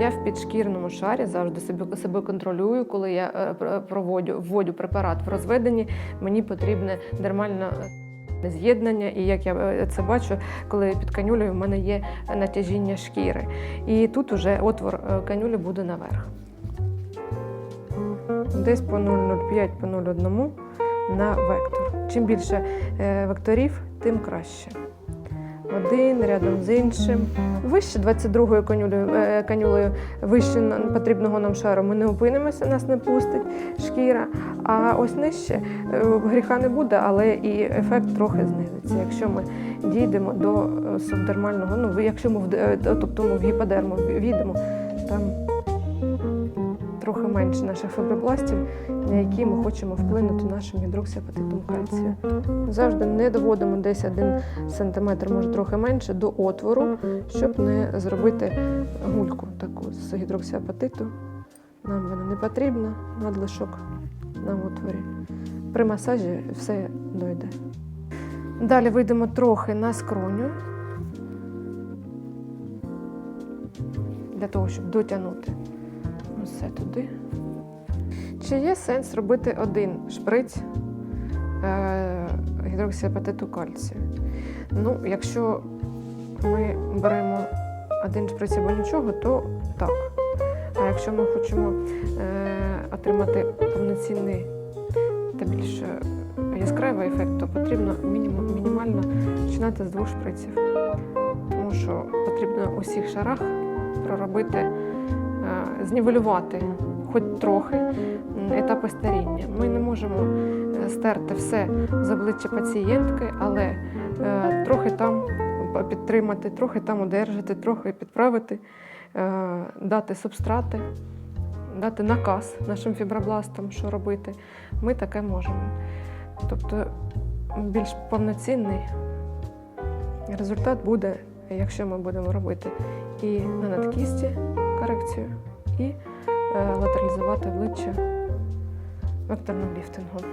Я в підшкірному шарі завжди себе, себе контролюю, коли я е, пр- проводю вводю препарат в розведенні. Мені потрібне дермальне е, з'єднання, і як я е, це бачу, коли під канюлею в мене є натяжіння шкіри. І тут уже отвор е, канюлі буде наверх. Десь по 0,05, по 0,1 на вектор. Чим більше векторів, тим краще. Один рядом з іншим. Вище 22-ї канюлею, е, канюлею, вище потрібного нам шару ми не опинимося, нас не пустить шкіра. А ось нижче е, гріха не буде, але і ефект трохи знизиться. Якщо ми дійдемо до е, субдермального, ну якщо ми в, тобто ми в гіподерму війдемо, там трохи менше наших фібробластів, на які ми хочемо вплинути нашим гідроксіапатитом кальцію. Завжди не доводимо десь 1 см, може трохи менше, до отвору, щоб не зробити гульку таку з гідроксіапатиту. Нам вона не потрібна, надлишок на отворі. При масажі все дойде. Далі вийдемо трохи на скроню для того, щоб дотягнути все туди. Чи є сенс робити один шприц е, гідроксіапатиту кальцію? Ну, якщо ми беремо один шприц або нічого, то так. А якщо ми хочемо е, отримати повноцінний та більш е, яскравий ефект, то потрібно мінімум, мінімально починати з двох шприців. Тому що потрібно у всіх шарах проробити, знівелювати хоч трохи етапи старіння. Ми не можемо е, стерти все з обличчя пацієнтки, але е, трохи там підтримати, трохи там одержати, трохи підправити, е, дати субстрати, дати наказ нашим фібробластам, що робити. Ми таке можемо. Тобто більш повноцінний результат буде, якщо ми будемо робити і на надкісті корекцію, і е, латералізувати обличчя векторним ліфтингом.